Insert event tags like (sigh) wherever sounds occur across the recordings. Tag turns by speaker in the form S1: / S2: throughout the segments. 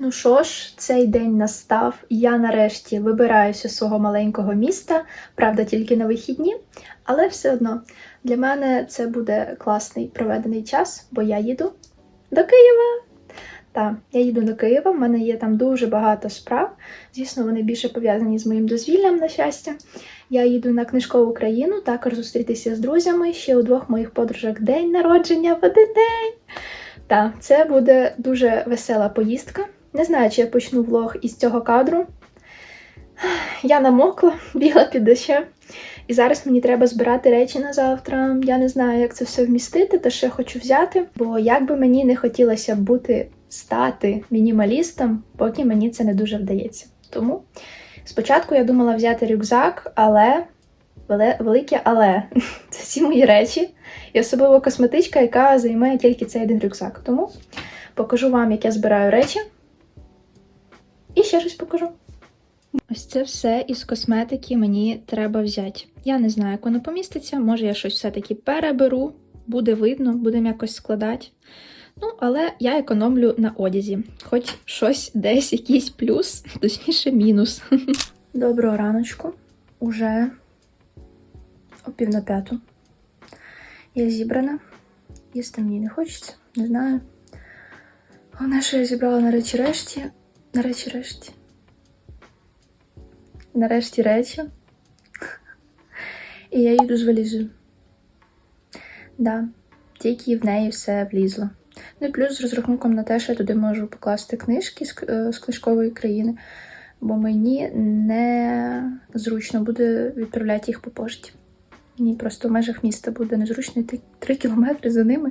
S1: Ну що ж, цей день настав. Я нарешті вибираюся з свого маленького міста, правда, тільки на вихідні, але все одно для мене це буде класний проведений час, бо я їду до Києва. Так, я їду до Києва, в мене є там дуже багато справ. Звісно, вони більше пов'язані з моїм дозвіллям, на щастя. Я їду на книжкову країну, також зустрітися з друзями. Ще у двох моїх подружок день народження в один день. Так, це буде дуже весела поїздка. Не знаю, чи я почну влог із цього кадру. Я намокла, (laughs) бігла під дощем. І зараз мені треба збирати речі на завтра. Я не знаю, як це все вмістити, та ще хочу взяти. Бо як би мені не хотілося бути стати мінімалістом, поки мені це не дуже вдається. Тому спочатку я думала взяти рюкзак, але велике але (laughs) це всі мої речі, і особливо косметичка, яка займає тільки цей один рюкзак. Тому покажу вам, як я збираю речі. І ще щось покажу. Ось це все із косметики мені треба взяти. Я не знаю, як воно поміститься. Може, я щось все-таки переберу, буде видно, будемо якось складати. Ну, але я економлю на одязі. Хоч щось десь якийсь плюс, (laughs) точніше мінус. (laughs) Доброго раночку. Уже о пів на п'яту. Я зібрана. Їсти мені не хочеться, не знаю. Головне, що я зібрала на речі решті. На речі решті. Нарешті речі. І я їду з валізою. Да, тільки в неї все влізло. Ну і плюс з розрахунком на те, що я туди можу покласти книжки з, е, книжкової країни, бо мені не зручно буде відправляти їх по пошті. Мені просто в межах міста буде незручно йти 3 кілометри за ними,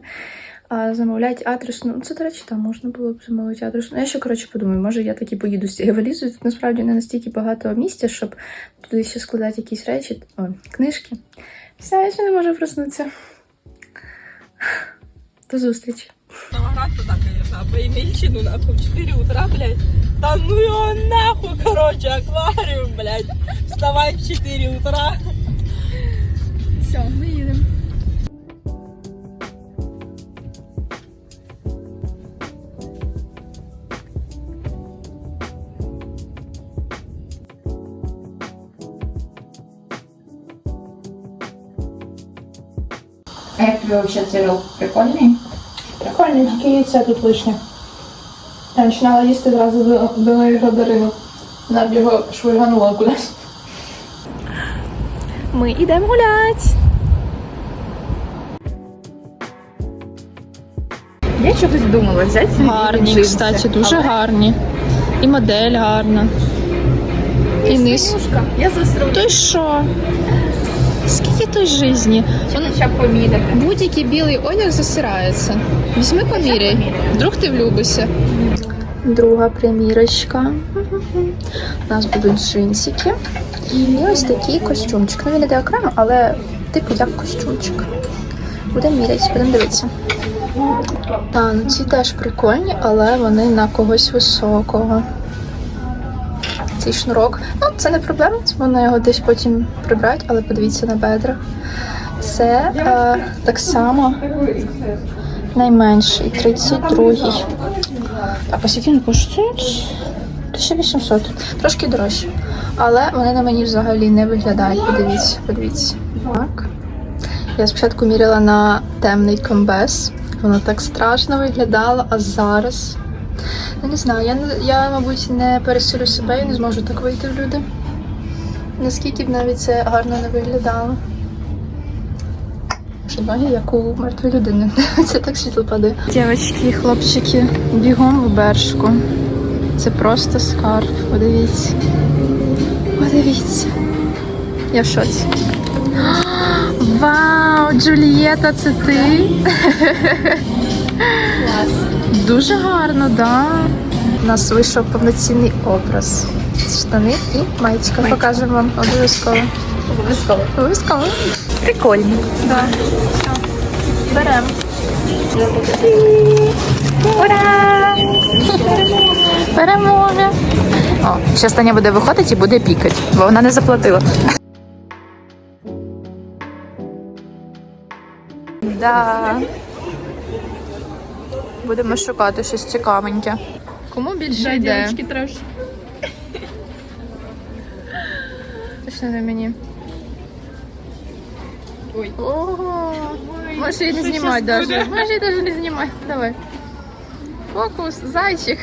S1: а замовляти адресну. Ну, це, до речі, там можна було б замовити адресну. Я ще, коротше, подумаю, може я таки поїду з цією валізою. Тут насправді не настільки багато місця, щоб туди ще складати якісь речі, о, книжки. Все, я ще не можу проснутися. До зустрічі.
S2: Новоград туда, конечно, а по Емельчину, нахуй, в 4 утра, блядь. Да ну его нахуй, короче, аквариум, блядь. Вставай в 4 утра.
S1: Все, ми їдемо.
S3: А як тобі взагалі цей рол? Прикольний?
S1: Прикольно, тільки яйця тут лишнє. Я починала їсти зразу до, до нових Дарину. Вона б його швирганула кудись. Ми йдемо гуляти.
S3: Я чогось думала взяти собі
S2: Гарні,
S3: джинси,
S2: кстати, дуже
S3: але
S2: гарні. І модель гарна. І низ.
S3: Я.
S2: То й що? Скільки той житті? Будь-який білий одяг засирається. Візьми поміряй. Вдруг ти влюбишся. Друга примірочка. У нас будуть джинсики. І ось такий костюмчик. Ну він іде окремо, але типу як костюмчик. Будемо міряти, будемо дивитися. Та, ну ці теж прикольні, але вони на когось високого. Цей шнурок. Ну, це не проблема, можна його десь потім прибрати, але подивіться на бедрах. Це е, так само найменший, 32-й. А по скільки він коштує? 1800. Трошки дорожче. Але вони на мені взагалі не виглядають. Подивіться, подивіться. Так. Я спочатку міряла на темний комбез. Воно так страшно виглядало, а зараз. Ну, не знаю, я, я, мабуть, не пересилю себе і не зможу так вийти в люди. Наскільки б навіть це гарно не виглядало. Ноги, як у мертвої людини. (laughs) Це так світло падає. Дівчатки хлопчики, бігом в бершку. Це просто скарб. Подивіться. Подивіться. Я в шоці. (gasps) Вау, Джулієта, це ти? (laughs) Дуже гарно, да. У нас вийшов повноцінний образ. Штани і маєчка. Покажемо вам обов'язково.
S3: Обов'язково.
S2: Обов'язково.
S3: Прикольний.
S2: Да. Все. Беремо.
S3: Ура!
S2: Перемоги. О, зараз Таня буде виходити і буде пікати, бо вона не заплатила. Да. Будемо шукати щось цікавеньке.
S1: Кому більше йде?
S2: трошки.
S1: Точно не мені.
S2: Ой.
S1: Ого! Можеш її не знімати даже. Можеш її даже не знімати. Давай. Фокус, зайчик.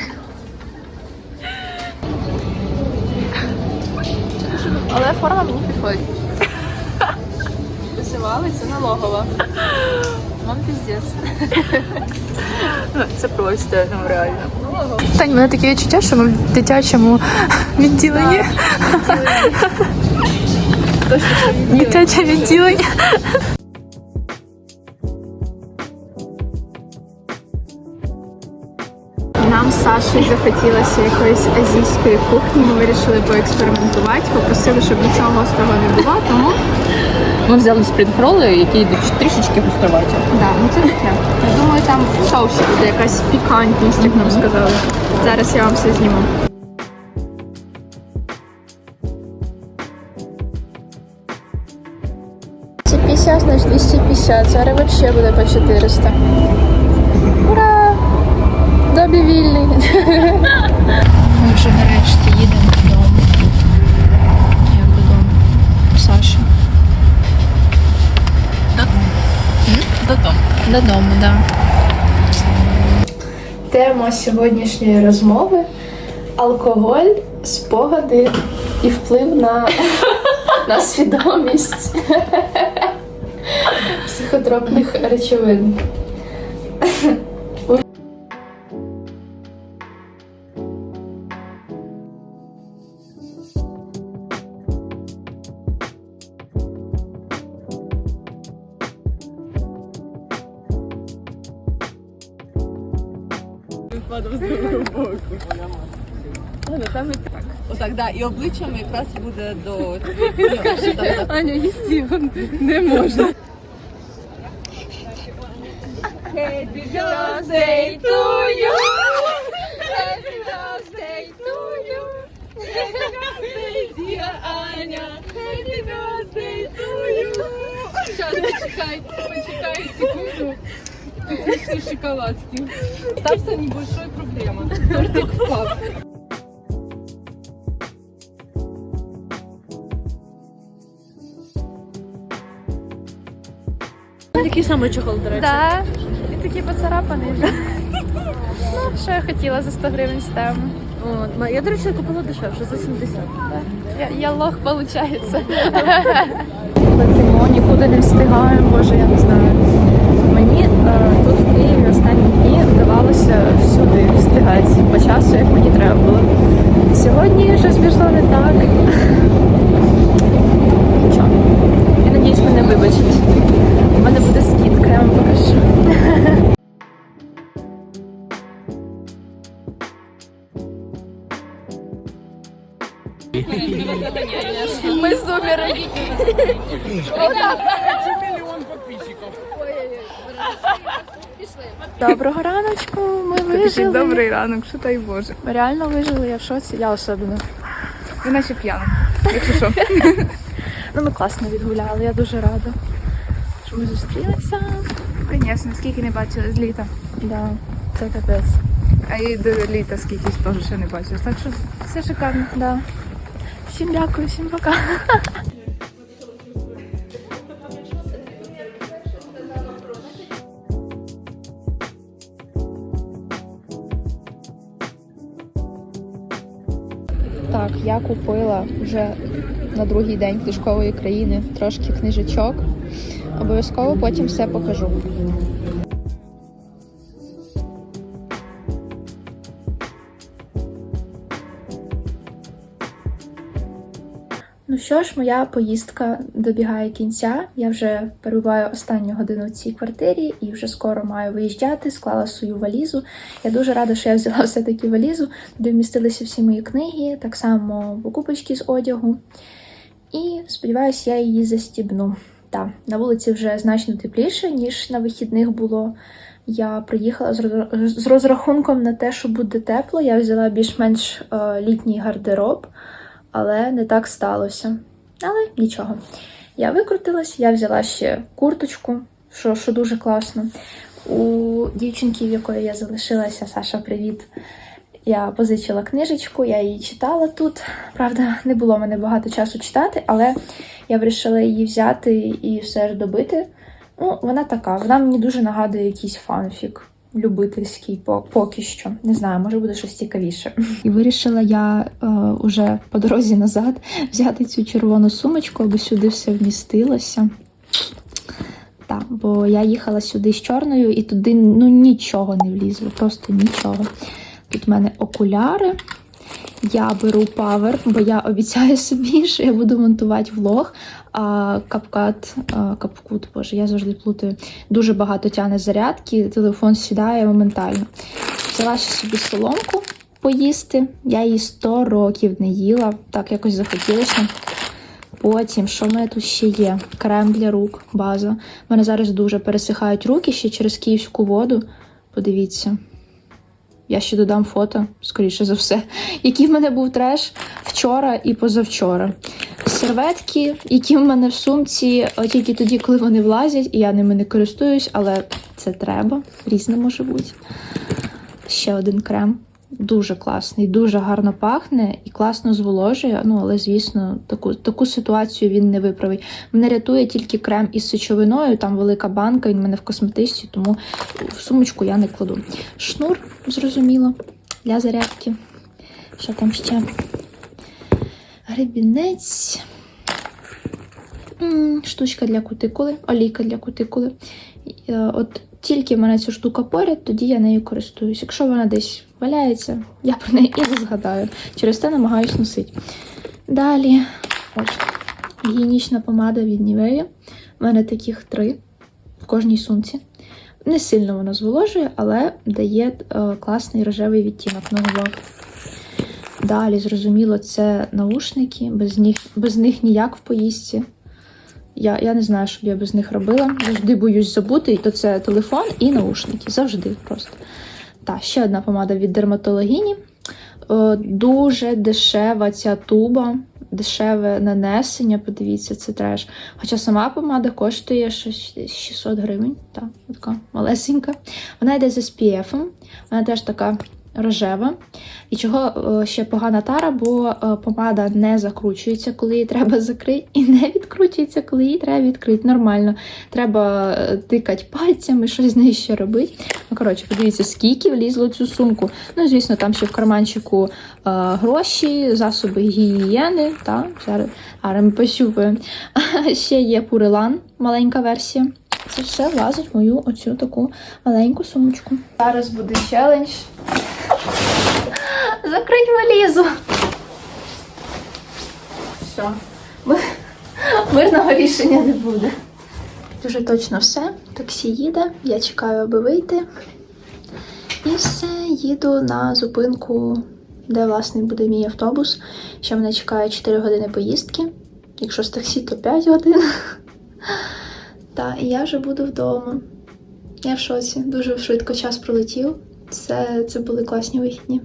S1: Але форма мені підходить. Висивали, це налогова. Вам піздець. (laughs)
S4: Це просто ну реально.
S1: Тань, мене таке відчуття, що ми в дитячому відділенні. (laughs) Дитяче відділення. Нам з Сашею захотілося якоїсь азійської кухні. Ми вирішили поекспериментувати, попросили, щоб нічого гострого не було, тому
S4: Ми взяли спрінг-роли, які йдуть трішечки густроваті.
S1: да, ну це таке. Я думаю, там в соусі буде якась пікантність, як нам сказали. Зараз я вам все зніму. Це 50, значить 250. Зараз взагалі буде по 400. Ура! Добі вільний. Ми вже нарешті їдемо додому. Як додому? Саша.
S4: Додому.
S1: Так. Да. Тема сьогоднішньої розмови алкоголь, спогади і вплив на, (laughs) на свідомість (laughs) психотропних речовин.
S4: І обличчям якраз буде до Аня, їсти не можна. Happy birthday to you! Happy birthday to you! Happy birthday, dear Аня! Happy birthday to you! Сейчас, почекай, почекай секунду. Вкусный шоколадки. Ставься небольшой проблема. Тортик впав. Такий самий чохол, до речі.
S1: Так, і такий поцарапаний вже. (laughs) Ну, що я хотіла за 100 гривень ставимо.
S4: От, я, до речі, купила дешевше за 70.
S1: Я, я лох, виходить. Летимо, нікуди не встигаємо, боже, я не знаю. Мені е, тут в Києві останні дні вдавалося всюди встигати по часу, як мені треба було. Сьогодні щось пішло не так. (laughs) Нічого. Я надіюсь, мене вибачать. Мене буде скидка, я вам покажу. Ми зумери. Доброго раночку, ми вижили.
S5: Добрий ранок, що дай Боже.
S1: Ми реально вижили, я в шоці, я особливо.
S5: Ви наче п'яна, якщо що. (laughs)
S1: Ну, ми класно відгуляли, я дуже рада, ми зустрілися.
S5: Звісно, скільки не бачили з літа.
S1: Да, це капець.
S5: А і до літа скільки теж ще не бачили. Так що все шикарно.
S1: Да. Всім дякую, всім пока. Так, я купила вже на другий день книжкової країни трошки книжечок. Обов'язково потім все покажу. Ну що ж, моя поїздка добігає кінця. Я вже перебуваю останню годину в цій квартирі і вже скоро маю виїжджати, склала свою валізу. Я дуже рада, що я взяла (laughs) все-таки валізу, де вмістилися всі мої книги, так само покупочки з одягу. І сподіваюся, я її застібну. Так, на вулиці вже значно тепліше, ніж на вихідних було. Я приїхала з розрахунком на те, що буде тепло. Я взяла більш-менш е, літній гардероб але не так сталося. Але нічого. Я викрутилась, я взяла ще курточку, що, що дуже класно. У дівчинки, в якої я залишилася, Саша, привіт. Я позичила книжечку, я її читала тут. Правда, не було мене багато часу читати, але я вирішила її взяти і все ж добити. Ну, вона така, вона мені дуже нагадує якийсь фанфік. Любительський по- поки що. Не знаю, може буде щось цікавіше. І вирішила я е, уже по дорозі назад взяти цю червону сумочку, аби сюди все вмістилося. Так, бо я їхала сюди з чорною і туди ну нічого не влізло, просто нічого. Тут в мене окуляри. Я беру павер, бо я обіцяю собі, що я буду монтувати влог. А капкат, а, капкут, боже, я завжди плутаю. Дуже багато тяне зарядки, телефон сідає моментально. Взяла ще собі соломку поїсти. Я її 100 років не їла, так якось захотілося. Потім, що в мене тут ще є? Крем для рук, база. У мене зараз дуже пересихають руки ще через київську воду. Подивіться. Я ще додам фото, скоріше за все, який в мене був треш вчора і позавчора. Серветки, які в мене в сумці, тільки тоді, коли вони влазять, і я ними не користуюсь, але це треба. Різне може бути. Ще один крем. Дуже класний, дуже гарно пахне і класно зволожує. Ну, але, звісно, таку, таку ситуацію він не виправить. Мене рятує тільки крем із сечовиною, там велика банка, він в мене в косметичці, тому в сумочку я не кладу. Шнур, зрозуміло, для зарядки. Що там ще? Гребінець. Штучка для кутикули, олійка для кутикули. Е, От тільки в мене ця штука поряд, тоді я нею користуюсь. Якщо вона десь валяється, я про неї і не згадаю. Через те намагаюсь носити. Далі, ось, гігієнічна помада від Нівея. У мене таких три в кожній сумці. Не сильно вона зволожує, але дає е, класний рожевий відтінок на губах. Далі, зрозуміло, це наушники, без них, без них ніяк в поїздці. Я, я не знаю, що б я без них робила. Завжди боюсь забути, і то це телефон і наушники. Завжди просто. Та, ще одна помада від дерматологіні. Е, Дуже дешева ця туба, дешеве нанесення. Подивіться, це треш. Хоча сама помада коштує щось 600 гривень. Та, така малесенька. Вона йде з SPF. Вона теж така рожева. І чого е, ще погана тара, бо е, помада не закручується, коли її треба закрити, і не відкручується, коли її треба відкрити. Нормально. Треба е, тикати пальцями, щось з нею ще робити. Ну, коротше, подивіться, скільки влізло цю сумку. Ну, звісно, там ще в карманчику гроші, засоби гігієни. Та, зараз, ми пощупаємо. (laughs) Ще є пурелан, маленька версія. Це все влазить в мою оцю таку маленьку сумочку. Зараз буде челендж. Закрить валізу. Все. Мирного рішення не буде. Дуже точно все. Таксі їде. Я чекаю, аби вийти. І все, їду на зупинку, де, власне, буде мій автобус. Ще мене чекає 4 години поїздки. Якщо з таксі, то 5 годин. Та, і я вже буду вдома. Я в шоці. Дуже швидко час пролетів. Це, це були класні вихідні.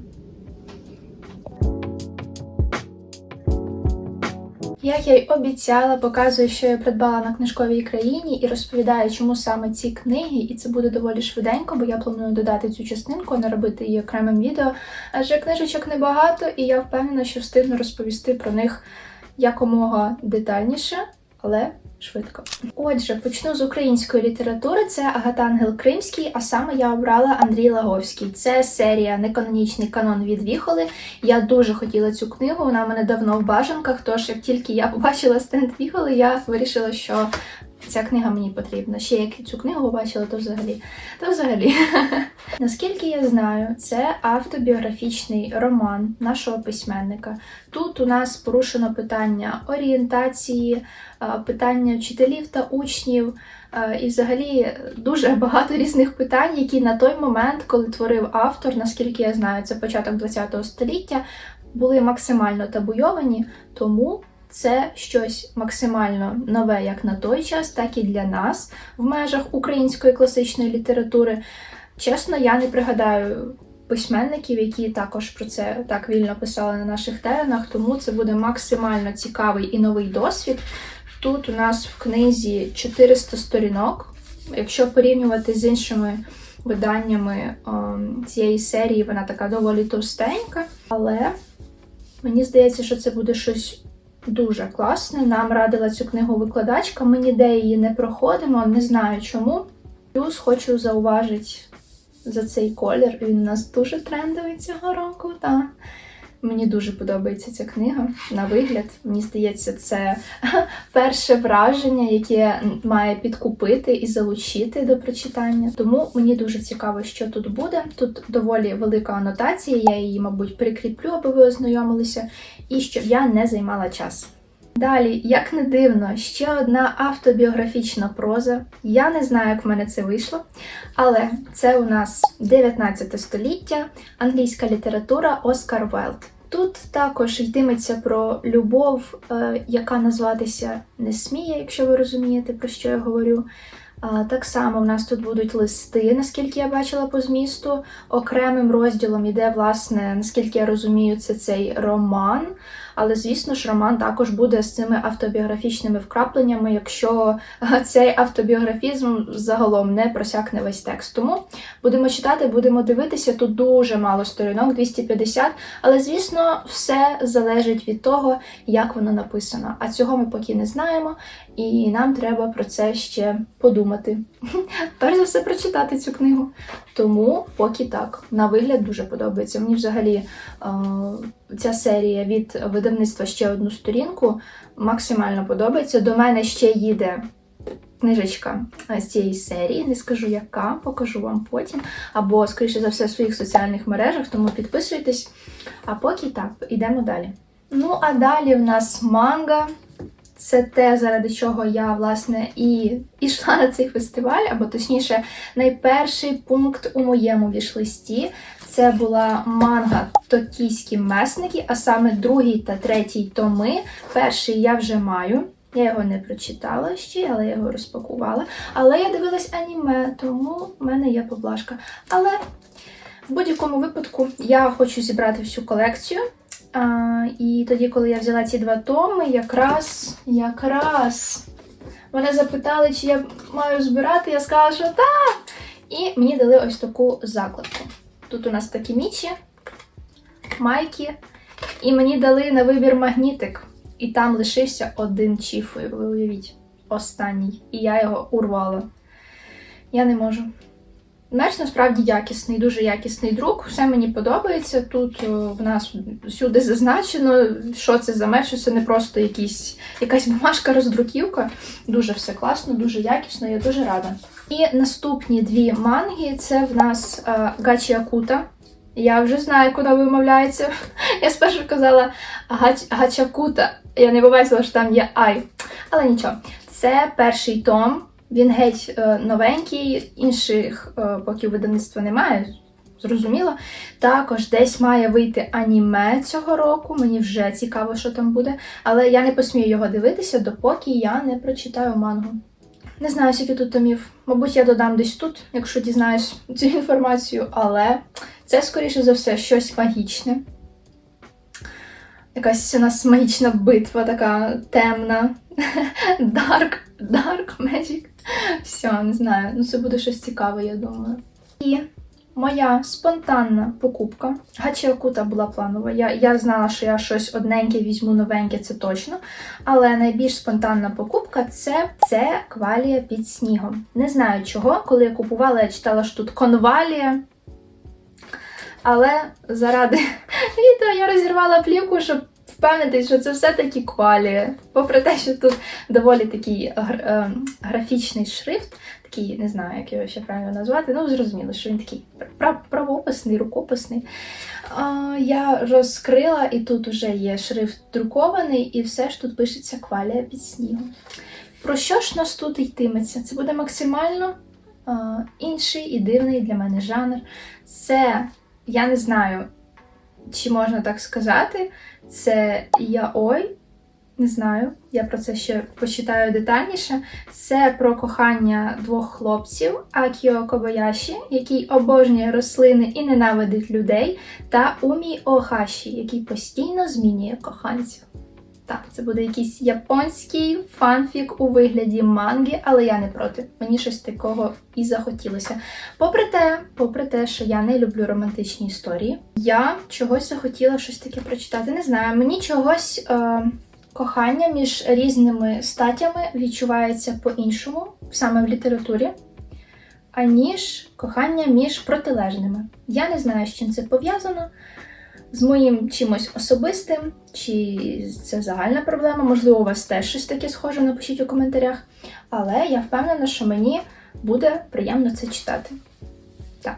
S1: Як я й обіцяла, показую, що я придбала на книжковій країні і розповідаю, чому саме ці книги, і це буде доволі швиденько, бо я планую додати цю частинку, не робити її окремим відео. Адже книжечок небагато, і я впевнена, що встигну розповісти про них якомога детальніше, але швидко. Отже, почну з української літератури. Це Агатангел Кримський, а саме я обрала Андрій Лаговський. Це серія Неканонічний канон від Віхоли. Я дуже хотіла цю книгу, вона в мене давно в бажанках. Тож, як тільки я побачила стенд Віхоли, я вирішила, що ця книга мені потрібна. Ще як цю книгу побачила, то взагалі. То взагалі. (laughs) Наскільки я знаю, це автобіографічний роман нашого письменника. Тут у нас порушено питання орієнтації, е, питання вчителів та учнів, е, і взагалі дуже багато різних питань, які на той момент, коли творив автор, наскільки я знаю, це початок ХХ століття, були максимально табуйовані, тому це щось максимально нове як на той час, так і для нас в межах української класичної літератури. Чесно, я не пригадаю письменників, які також про це так вільно писали на наших теренах, тому це буде максимально цікавий і новий досвід. Тут у нас в книзі 400 сторінок. Якщо порівнювати з іншими виданнями ем, цієї серії. Вона така доволі товстенька, але мені здається, що це буде щось дуже класно. Нам радила цю книгу викладачка. Ми ніде її не проходимо, не знаю чому. Плюс хочу зауважити за цей колір. Він у нас дуже трендовий цього року. Та. Мені дуже подобається ця книга на вигляд. Мені здається, це (laughs) перше враження, яке має підкупити і залучити до прочитання. Тому мені дуже цікаво, що тут буде. Тут доволі велика анотація, я її, мабуть, прикріплю, аби ви ознайомилися, і щоб я не займала час. Далі, як не дивно, ще одна автобіографічна проза. Я не знаю, як в мене це вийшло, але це у нас 19 століття, англійська література Оскар Вайлд. Тут також йтиметься про любов, е, яка назватися не сміє, якщо ви розумієте, про що я говорю. Так само в нас тут будуть листи, наскільки я бачила по змісту. Окремим розділом іде, власне, наскільки я розумію, це цей роман. Але, звісно ж, роман також буде з цими автобіографічними вкрапленнями, якщо цей автобіографізм загалом не просякне весь текст. Тому будемо читати, будемо дивитися. Тут дуже мало сторінок, 250, але, звісно, все залежить від того, як воно написано. А цього ми поки не знаємо, і нам треба про це ще подумати. (laughs) Перш за все, прочитати цю книгу. Тому поки так. На вигляд дуже подобається. Мені взагалі е, ця серія від видавництва ще одну сторінку максимально подобається. До мене ще їде книжечка з цієї серії. Не скажу яка, покажу вам потім. Або, скоріше за все, в своїх соціальних мережах, тому підписуйтесь. А поки так, йдемо далі. Ну, а далі в нас манга. Це те, заради чого я, власне, і йшла на цей фестиваль, або точніше, найперший пункт у моєму вішлисті. Це була манга Токійські месники, а саме другий та третій томи. Перший я вже маю. Я його не прочитала ще, але я його розпакувала. Але я дивилась аніме, тому в мене є поблажка. Але в будь-якому випадку я хочу зібрати всю колекцію. А, і тоді, коли я взяла ці два томи, якраз, якраз мене запитали, чи я маю збирати, я сказала, що так. І мені дали ось таку закладку. Тут у нас такі мічі, майки, і мені дали на вибір магнітик. І там лишився один чіф, ви уявіть, останній. І я його урвала. Я не можу. Мерч насправді якісний, дуже якісний друк. Все мені подобається. Тут в нас всюди зазначено, що це за мерч, що це не просто якісь, якась бумажка роздруківка. Дуже все класно, дуже якісно, я дуже рада. І наступні дві манги це в нас е, Гачі Акута. Я вже знаю, куди вимовляється. (laughs) Я спершу казала гач, Гачакута. Я не побачила, що там є ай. Але нічого. Це перший том. Він геть е, новенький, інших е, поки видавництва немає, зрозуміло. Також десь має вийти аніме цього року. Мені вже цікаво, що там буде. Але я не посмію його дивитися, допоки я не прочитаю мангу. Не знаю, скільки тут томів. Мабуть, я додам десь тут, якщо дізнаюсь цю інформацію, але це, скоріше за все, щось магічне. Якась у нас магічна битва, така темна. (laughs) Dark, dark magic. Все, не знаю. Ну, це буде щось цікаве, я думаю. І моя спонтанна покупка. Гачі Акута була планова. Я, я знала, що я щось одненьке візьму новеньке, це точно. Але найбільш спонтанна покупка це, це квалія під снігом. Не знаю чого. Коли я купувала, я читала, що тут конвалія. Але заради (laughs) відео я розірвала плівку, щоб впевнитись, що це все-таки квалія. Попри те, що тут доволі такий е, графічний шрифт, такий, не знаю, як його ще правильно назвати, ну зрозуміло, що він такий пра- правописний, рукописний. Я розкрила, і тут вже є шрифт друкований, і все ж тут пишеться квалія під снігом. Про що ж нас тут йтиметься? Це буде максимально інший і дивний для мене жанр. Це, я не знаю, чи можна так сказати, це яой. Не знаю, я про це ще почитаю детальніше. Це про кохання двох хлопців Акіо Кобаяші, який обожнює рослини і ненавидить людей, та Умі Охаші, який постійно змінює коханців. Так, це буде якийсь японський фанфік у вигляді манги, але я не проти. Мені щось такого і захотілося. Попри те, попри те, що я не люблю романтичні історії, я чогось захотіла щось таке прочитати. Не знаю, мені чогось е, кохання між різними статтями відчувається по-іншому, саме в літературі, аніж кохання між протилежними. Я не знаю, з чим це пов'язано. З моїм чимось особистим, чи це загальна проблема, можливо, у вас теж щось таке схоже, напишіть у коментарях. Але я впевнена, що мені буде приємно це читати. Так.